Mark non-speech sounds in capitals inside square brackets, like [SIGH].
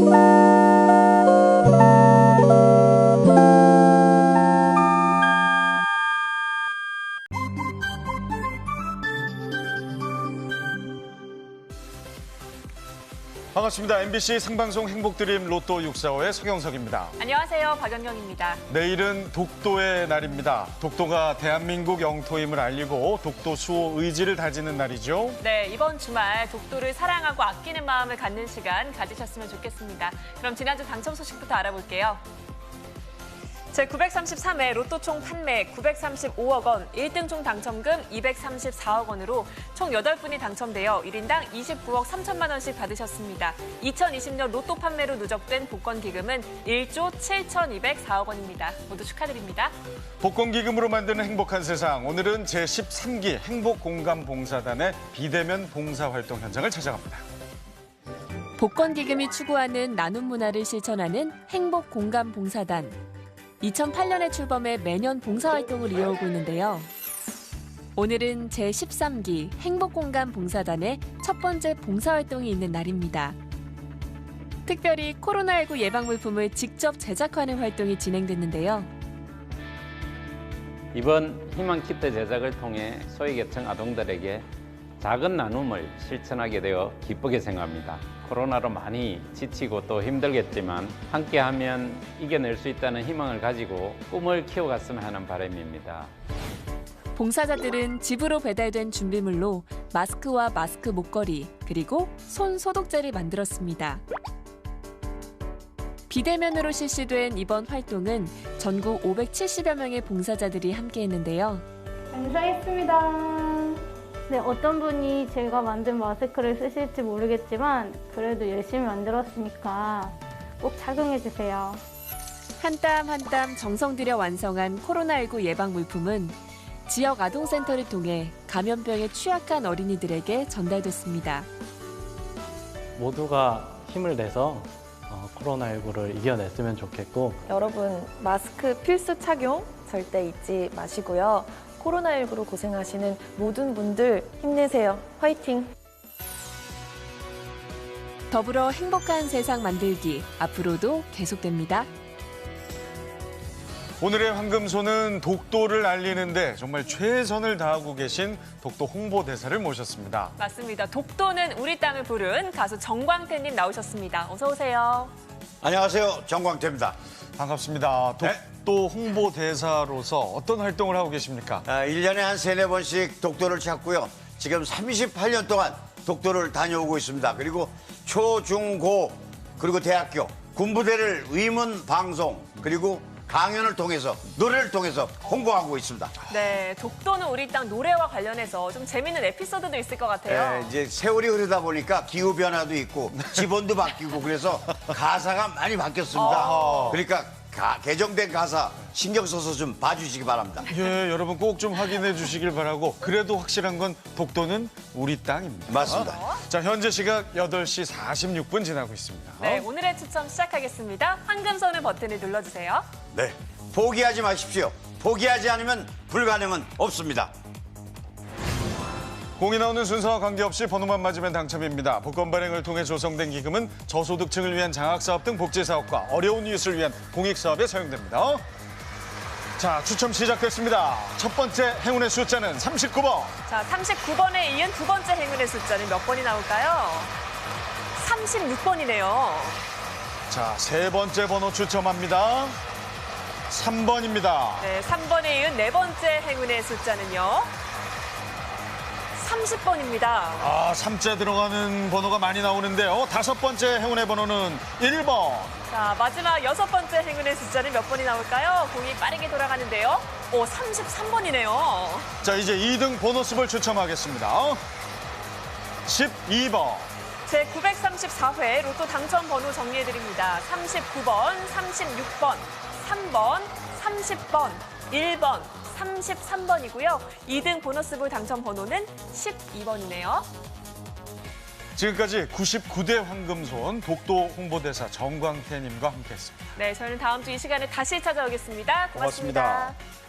Bye. 반갑습니다. MBC 생방송 행복드림 로또 645의 서경석입니다. 안녕하세요. 박연경입니다. 내일은 독도의 날입니다. 독도가 대한민국 영토임을 알리고 독도 수호 의지를 다지는 날이죠. 네, 이번 주말 독도를 사랑하고 아끼는 마음을 갖는 시간 가지셨으면 좋겠습니다. 그럼 지난주 당첨 소식부터 알아볼게요. 제933회 로또 총 판매 935억 원, 1등 총 당첨금 234억 원으로 총 8분이 당첨되어 1인당 29억 3천만 원씩 받으셨습니다. 2020년 로또 판매로 누적된 복권 기금은 1조 7,204억 원입니다. 모두 축하드립니다. 복권 기금으로 만드는 행복한 세상. 오늘은 제13기 행복공감봉사단의 비대면 봉사활동 현장을 찾아갑니다. 복권 기금이 추구하는 나눔 문화를 실천하는 행복 공감 봉사단. 2008년에 출범해 매년 봉사활동을 이어오고 있는데요. 오늘은 제13기 행복공감 봉사단의 첫 번째 봉사활동이 있는 날입니다. 특별히 코로나19 예방 물품을 직접 제작하는 활동이 진행됐는데요. 이번 희망 키트 제작을 통해 소외계층 아동들에게 작은 나눔을 실천하게 되어 기쁘게 생각합니다. 코로나로 많이 지치고 또 힘들겠지만 함께하면 이겨낼 수 있다는 희망을 가지고 꿈을 키워갔으면 하는 바람입니다. 봉사자들은 집으로 배달된 준비물로 마스크와 마스크 목걸이 그리고 손 소독제를 만들었습니다. 비대면으로 실시된 이번 활동은 전국 570여 명의 봉사자들이 함께했는데요. 감사했습니다. 네, 어떤 분이 제가 만든 마스크를 쓰실지 모르겠지만 그래도 열심히 만들었으니까 꼭 착용해 주세요. 한 땀 한 땀 정성 들여 완성한 코로나19 예방 물품은 지역 아동센터를 통해 감염병에 취약한 어린이들에게 전달됐습니다. 모두가 힘을 내서 어, 코로나19를 이겨냈으면 좋겠고 여러분 마스크 필수 착용 절대 잊지 마시고요. 코로나19로 고생하시는 모든 분들 힘내세요. 화이팅! 더불어 행복한 세상 만들기 앞으로도 계속됩니다. 오늘의 황금소는 독도를 알리는데 정말 최선을 다하고 계신 독도 홍보대사를 모셨습니다. 맞습니다. 독도는 우리 땅을 부른 가수 정광태님 나오셨습니다. 어서 오세요. 안녕하세요. 정광태입니다. 반갑습니다. 네. 독도 홍보대사로서 어떤 활동을 하고 계십니까? 아, 1년에 한 세네 번씩 독도를 찾고요. 지금 38년 동안 독도를 다녀오고 있습니다. 그리고 초, 중, 고, 그리고 대학교, 군부대를 위문 방송, 그리고 강연을 통해서, 노래를 통해서 홍보하고 있습니다. 네, 독도는 우리 땅 노래와 관련해서 좀 재밌는 에피소드도 있을 것 같아요. 예, 이제 세월이 흐르다 보니까 기후 변화도 있고 [LAUGHS] 지번도 바뀌고 그래서 가사가 많이 바뀌었습니다. 그러니까 가- 개정된 가사 신경 써서 좀 봐주시기 바랍니다. 예, 여러분 꼭 좀 확인해 주시길 바라고 그래도 확실한 건 독도는 우리 땅입니다. 맞습니다. 자, 현재 시각 8시 46분 지나고 있습니다. 네, 오늘의 추첨 시작하겠습니다. 황금선을 버튼을 눌러주세요. 네. 포기하지 마십시오. 포기하지 않으면 불가능은 없습니다. 공이 나오는 순서와 관계없이 번호만 맞으면 당첨입니다. 복권 발행을 통해 조성된 기금은 저소득층을 위한 장학사업 등 복지사업과 어려운 이웃을 위한 공익사업에 사용됩니다. 자, 추첨 시작됐습니다. 첫 번째 행운의 숫자는 39번. 자, 39번에 이은 두 번째 행운의 숫자는 몇 번이 나올까요? 36번이네요. 자, 세 번째 번호 추첨합니다. 3번입니다. 네, 3번에 이은 네 번째 행운의 숫자는요. 30번입니다. 아, 3자 들어가는 번호가 많이 나오는데요. 다섯 번째 행운의 번호는 1번. 자, 마지막 여섯 번째 행운의 숫자는 몇 번이 나올까요? 공이 빠르게 돌아가는데요. 오, 33번이네요. 자, 이제 2등 보너스볼 추첨하겠습니다. 12번. 제 934회 로또 당첨 번호 정리해드립니다. 39번, 36번, 3번, 30번, 1번, 33번이고요. 2등 보너스볼 당첨 번호는 12번이네요. 지금까지 99대 황금손 독도 홍보대사 정광태님과 함께했습니다. 네, 저희는 다음 주 이 시간에 다시 찾아오겠습니다 고맙습니다. 고맙습니다.